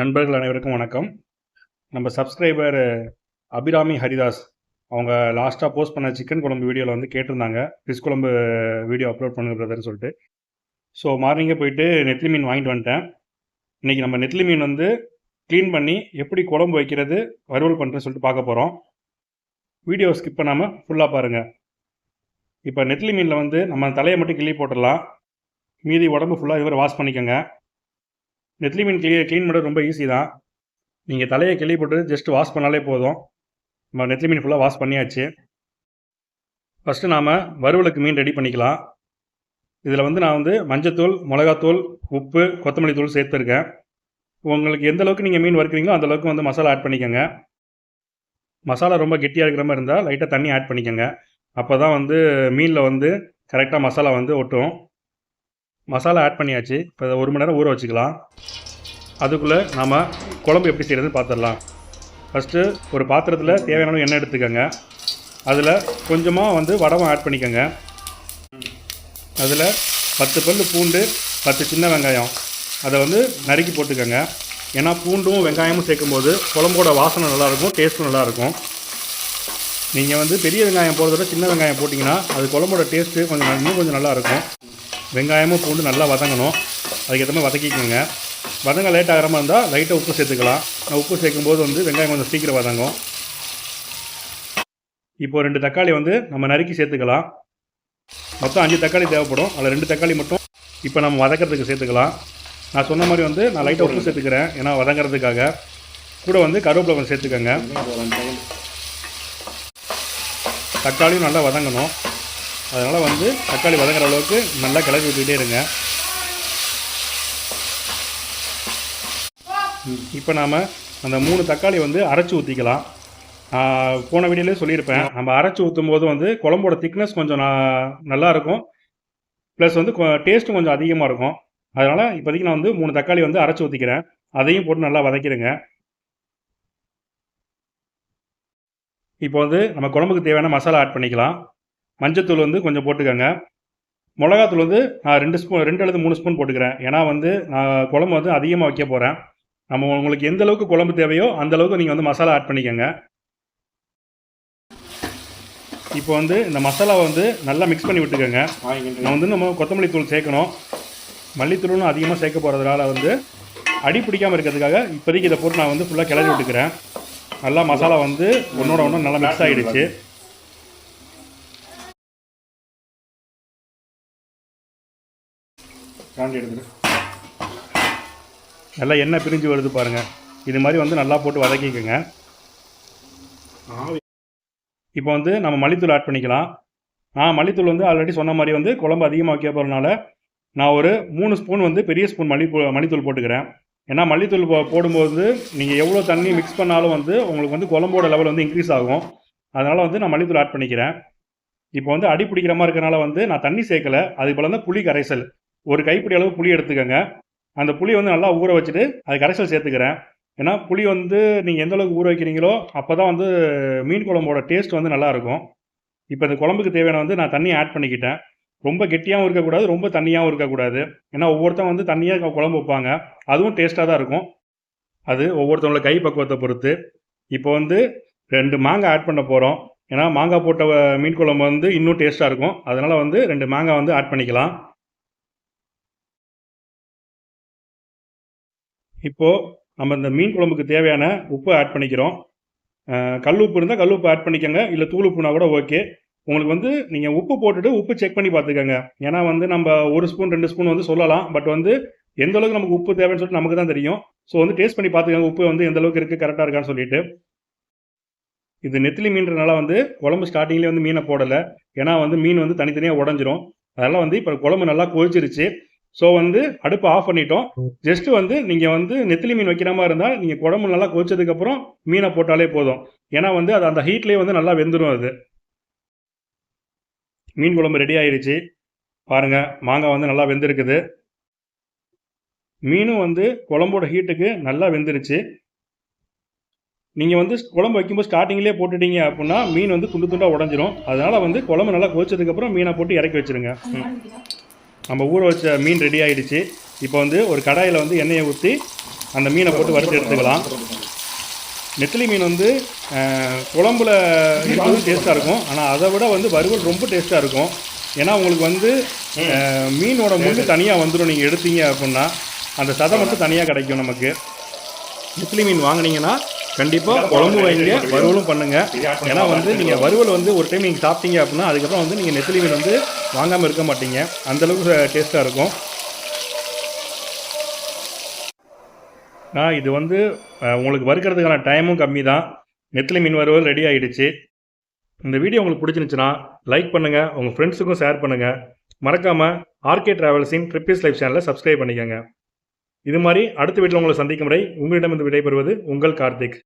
நண்பர்கள் அனைவருக்கும் வணக்கம். நம்ம சப்ஸ்கிரைபர் அபிராமி ஹரிதாஸ் அவங்க லாஸ்ட்டாக போஸ்ட் பண்ண சிக்கன் குழம்பு வீடியோவில் வந்து கேட்டிருந்தாங்க. ஃபிஷ் குழம்பு வீடியோ அப்லோட் பண்ணுங்க பிரதர்னு சொல்லிட்டு. ஸோ மார்னிங்கே போயிட்டு நெத்லி மீன் வாங்கிட்டு வந்துட்டேன். இன்றைக்கி நம்ம நெத்லி மீன் வந்து க்ளீன் பண்ணி எப்படி குழம்பு வைக்கிறது வறுவல் பண்ணுறதுன்னு சொல்லிட்டு பார்க்க போகிறோம் வீடியோ ஸ்கிப் பண்ணாமல் ஃபுல்லாக பாருங்கள் இப்போ நெத்லி மீனில் வந்து நம்ம தலையை மட்டும் கிள்ளி போட்டுடலாம். மீதி உடம்பு ஃபுல்லாக இதுவரை வாஷ் பண்ணிக்கோங்க. நெத்லி மீன் கிளியை க்ளீன் பண்ணுறது ரொம்ப ஈஸி தான். நீங்கள் தலையை கிளி போட்டு ஜஸ்ட் வாஷ் பண்ணாலே போதும். நம்ம நெத்லி மீன் ஃபுல்லாக வாஷ் பண்ணியாச்சு. ஃபஸ்ட்டு நாம் வறுவலுக்கு மீன் ரெடி பண்ணிக்கலாம். இதில் வந்து நான் வந்து மஞ்சத்தூள் மிளகாத்தூள் உப்பு கொத்தமல்லி தூள் சேர்த்துருக்கேன். உங்களுக்கு எந்த அளவுக்கு நீங்கள் மீன் வறுக்கிறீங்களோ அந்தளவுக்கு வந்து மசாலா ஆட் பண்ணிக்கோங்க. மசாலா ரொம்ப கெட்டியாக இருக்கிற மாதிரி இருந்தால் லைட்டாக தண்ணி ஆட் பண்ணிக்கோங்க. அப்போ தான் வந்து மீனில் வந்து கரெக்டாக மசாலா வந்து ஒட்டும். மசாலா ஆட் பண்ணியாச்சு. இப்போ ஒரு மணி நேரம் ஊற வச்சுக்கலாம். அதுக்குள்ளே நாம் குழம்பு எப்படி செய்கிறதுன்னு பார்த்துடலாம் ஃபஸ்ட்டு ஒரு பாத்திரத்தில் தேவையான எண்ணெய் எடுத்துக்கோங்க. அதில் கொஞ்சமாக வந்து வடவம் ஆட் பண்ணிக்கோங்க. அதில் பத்து பல் பூண்டு பத்து சின்ன வெங்காயம். அதை வந்து நறுக்கி போட்டுக்கோங்க. ஏன்னா பூண்டும் வெங்காயமும் சேர்க்கும்போது குழம்போட வாசனை நல்லாயிருக்கும் டேஸ்ட்டும் நல்லாயிருக்கும். நீங்கள் வந்து பெரிய வெங்காயம் போடுறத விட சின்ன வெங்காயம் போட்டிங்கன்னா அது குழம்போட டேஸ்ட்டு கொஞ்சம் இன்னும் கொஞ்சம் நல்லாயிருக்கும். வெங்காயமும் பூண்டு நல்லா வதங்கணும். அதுக்கேற்ற மாதிரி வதக்கிக்கோங்க. வதங்க லேட் ஆகிற மாதிரி இருந்தால் லைட்டாக உப்பு சேர்த்துக்கலாம். நான் உப்பு சேர்க்கும்போது வந்து வெங்காயம் கொஞ்சம் சீக்கிரம் வதங்கும். இப்போ ரெண்டு தக்காளி வந்து நம்ம நறுக்கி சேர்த்துக்கலாம். மொத்தம் அஞ்சு தக்காளி தேவைப்படும். அதில் ரெண்டு தக்காளி மட்டும் இப்போ நம்ம வதக்கிறதுக்கு சேர்த்துக்கலாம். நான் சொன்ன மாதிரி வந்து நான் லைட்டாக உப்பு சேர்த்துக்கிறேன். ஏன்னா வதங்கிறதுக்காக. கூட வந்து கருவேப்பிலை கொஞ்சம் சேர்த்துக்கோங்க. தக்காளியும் நல்லா வதங்கணும். அதனால் வந்து தக்காளி வதங்குற அளவுக்கு நல்லா கிளப்பி விட்டுக்கிட்டே இருங்க. இப்போ நாம் அந்த மூணு தக்காளி வந்து அரைச்சி ஊற்றிக்கலாம் போன வீடியோலேயே சொல்லியிருப்பேன். நம்ம அரைச்சி ஊற்றும் போது வந்து குழம்போட திக்னஸ் கொஞ்சம் நான் நல்லாயிருக்கும் ப்ளஸ் வந்து டேஸ்ட்டும் கொஞ்சம் அதிகமாக இருக்கும். அதனால் இப்போதைக்கு நான் வந்து மூணு தக்காளி வந்து அரைச்சி ஊற்றிக்கிறேன் அதையும் போட்டு நல்லா வதக்கிடுங்க. இப்போ வந்து நம்ம குழம்புக்கு தேவையான மசாலா ஆட் பண்ணிக்கலாம். மஞ்சத்தூள் வந்து கொஞ்சம் போட்டுக்கோங்க. மிளகாத்தூள் வந்து நான் ரெண்டு ஸ்பூன் ரெண்டு அல்லது மூணு ஸ்பூன் போட்டுக்கிறேன். ஏன்னா வந்து நான் குழம்பு வந்து அதிகமாக வைக்க போகிறேன் நம்ம உங்களுக்கு எந்த அளவுக்கு குழம்பு தேவையோ அந்த அளவுக்கு நீங்கள் வந்து மசாலா ஆட் பண்ணிக்கோங்க. இப்போ வந்து இந்த மசாலாவை வந்து நல்லா மிக்ஸ் பண்ணி விட்டுக்கோங்க. நான் வந்து நம்ம கொத்தமல்லி தூள் சேர்க்கணும். மல்லித்தூளும் அதிகமாக சேர்க்க போகிறதுனால வந்து அடி பிடிக்காமல் இருக்கிறதுக்காக இப்போதைக்கு இதை போட்டு நான் வந்து ஃபுல்லாக கிளறி விட்டுக்கிறேன். நல்லா மசாலா வந்து ஒன்றோட ஒன்று நல்லா மிக்ஸ் ஆகிடுச்சு காண்டி எடுத்துரு நல்லா எண்ணெய் பிரிஞ்சு வருது பாருங்கள் இது மாதிரி வந்து நல்லா போட்டு வதக்கிக்கோங்க. இப்போ வந்து நம்ம மல்லித்தூள் ஆட் பண்ணிக்கலாம். நான் மல்லித்தூள் வந்து ஆல்ரெடி சொன்ன மாதிரி வந்து குழம்பு அதிகமாக வைக்க போகிறனால நான் ஒரு மூணு ஸ்பூன் வந்து பெரிய ஸ்பூன் மல்லி மல்லித்தூள் போட்டுக்கிறேன். ஏன்னா மல்லித்தூள் போ போடும்போது நீங்கள் எவ்வளோ தண்ணி மிக்ஸ் பண்ணாலும் வந்து உங்களுக்கு வந்து குழம்போட லெவல் வந்து இன்க்ரீஸ் ஆகும். அதனால் வந்து நான் மல்லித்தூள் ஆட் பண்ணிக்கிறேன். இப்போ வந்து அடி பிடிக்கிற மாதிரி இருக்கனால வந்து நான் தண்ணி சேர்க்கலை. அதுக்கு போல் வந்து புளி கரைசல். ஒரு கைப்பிடி அளவு புளி எடுத்துக்கோங்க. அந்த புளி வந்து நல்லா ஊற வச்சுட்டு அது கரைசல் சேர்த்துக்கிறேன். ஏன்னா புளி வந்து நீங்கள் எந்த அளவுக்கு ஊற வைக்கிறீங்களோ அப்போ தான் வந்து மீன் குழம்போட டேஸ்ட் வந்து நல்லாயிருக்கும். இப்போ இந்த குழம்புக்கு தேவையான வந்து நான் தண்ணி ஆட் பண்ணிக்கிட்டேன். ரொம்ப கெட்டியாகவும் இருக்கக்கூடாது ரொம்ப தண்ணியாகவும் இருக்கக்கூடாது. ஏன்னா ஒவ்வொருத்தன் வந்து தண்ணியாக குழம்பு வைப்பாங்க. அதுவும் டேஸ்ட்டாக தான் இருக்கும். அது ஒவ்வொருத்தவங்களோட கை பக்குவத்தை பொறுத்து. இப்போ வந்து ரெண்டு மாங்காய் ஆட் பண்ண போகிறோம் ஏன்னா மாங்காய் போட்ட மீன் குழம்பு வந்து இன்னும் டேஸ்ட்டாக இருக்கும். அதனால் வந்து ரெண்டு மாங்காய் வந்து ஆட் பண்ணிக்கலாம். இப்போது நம்ம இந்த மீன் குழம்புக்கு தேவையான உப்பு ஆட் பண்ணிக்கிறோம். கல் உப்பு இருந்தால் கல் உப்பு ஆட் பண்ணிக்கோங்க. இல்லை தூள் உப்புனா கூட ஓகே உங்களுக்கு வந்து நீங்கள் உப்பு போட்டுட்டு உப்பு செக் பண்ணி பார்த்துக்கோங்க. ஏன்னா வந்து நம்ம ஒரு ஸ்பூன் ரெண்டு ஸ்பூன் வந்து சொல்லலாம். பட் வந்து எந்த அளவுக்கு நமக்கு உப்பு தேவைன்னு சொல்லிட்டு நமக்கு தான் தெரியும். ஸோ வந்து டேஸ்ட் பண்ணி பார்த்துக்கோங்க. உப்பு வந்து எந்த அளவுக்கு இருக்குது கரெக்டாக இருக்கான்னு சொல்லிட்டு. இது நெத்திலி மீன்றனால வந்து குழம்பு ஸ்டார்டிங்லேயே வந்து மீனை போடலை. ஏன்னா வந்து மீன் வந்து தனித்தனியாக உடஞ்சிரும். அதனால் வந்து இப்போ குழம்பு நல்லா கொதிச்சிருச்சு. ஸோ வந்து அடுப்பை ஆஃப் பண்ணிட்டோம். ஜஸ்ட் வந்து நீங்கள் வந்து நெத்திலி மீன் வைக்கிற மாதிரி இருந்தால் நீங்கள் குழம்பு நல்லா கொதிச்சதுக்கப்புறம் மீனை போட்டாலே போதும். ஏன்னா வந்து அது அந்த ஹீட்லேயே வந்து நல்லா வெந்துடும் அது. மீன் குழம்பு ரெடி ஆயிடுச்சு பாருங்கள் மாங்காய் வந்து நல்லா வெந்திருக்குது. மீனும் வந்து குழம்போட ஹீட்டுக்கு நல்லா வெந்துருச்சு. நீங்கள் வந்து குழம்பு வைக்கும்போது ஸ்டார்டிங்லேயே போட்டுட்டீங்க அப்படின்னா மீன் வந்து துண்டு துண்டாக உடஞ்சிரும். அதனால் வந்து குழம்பு நல்லா கொதிச்சதுக்கப்புறம் மீனை போட்டு இறக்கி வச்சுருங்க. நம்ம ஊற வச்ச மீன் ரெடி ஆகிடுச்சு இப்போ வந்து ஒரு கடாயில் வந்து எண்ணெயை ஊற்றி அந்த மீனை போட்டு வறுத்து எடுத்துக்கலாம். நெத்திலி மீன் வந்து குழம்புல இருக்கிறது டேஸ்ட்டாக இருக்கும். ஆனால் அதை விட வந்து வறுவல் ரொம்ப டேஸ்ட்டாக இருக்கும். ஏன்னா உங்களுக்கு வந்து மீனோட முள்ளு தனியாக வந்துடும் நீங்கள் எடுத்தீங்க அப்படின்னா அந்த சதை மட்டும் தனியாக கிடைக்கும் நமக்கு. நெத்திலி மீன் வாங்குனீங்கன்னா கண்டிப்பாக குழம்பு வைங்க வறுவலும் பண்ணுங்கள் ஏன்னா வந்து நீங்கள் வறுவல் வந்து ஒரு டைம் நீங்கள் சாப்பிட்டீங்க அப்படின்னா அதுக்கப்புறம் வந்து நீங்கள் நெத்திலி மீன் வந்து வாங்காமல் இருக்க மாட்டீங்க. அந்தளவுக்கு டேஸ்ட்டாக இருக்கும். நான் இது வந்து உங்களுக்கு வறுக்கிறதுக்கான டைமும் கம்மி தான் நெத்திலி மீன் வறுவல் ரெடி ஆகிடுச்சு இந்த வீடியோ உங்களுக்கு பிடிச்சிருந்துச்சுன்னா லைக் பண்ணுங்கள் உங்கள் ஃப்ரெண்ட்ஸுக்கும் ஷேர் பண்ணுங்கள் மறக்காமல் ஆர்கே ட்ராவல்ஸின் ட்ரிப்பிஸ் லைஃப் சேனலை சப்ஸ்கிரைப் பண்ணிக்கோங்க. இது மாதிரி அடுத்த வீட்டில் உங்களை சந்திக்கும் வரை உங்களிடமிருந்து விடைபெறுவது உங்கள் கார்த்திக்.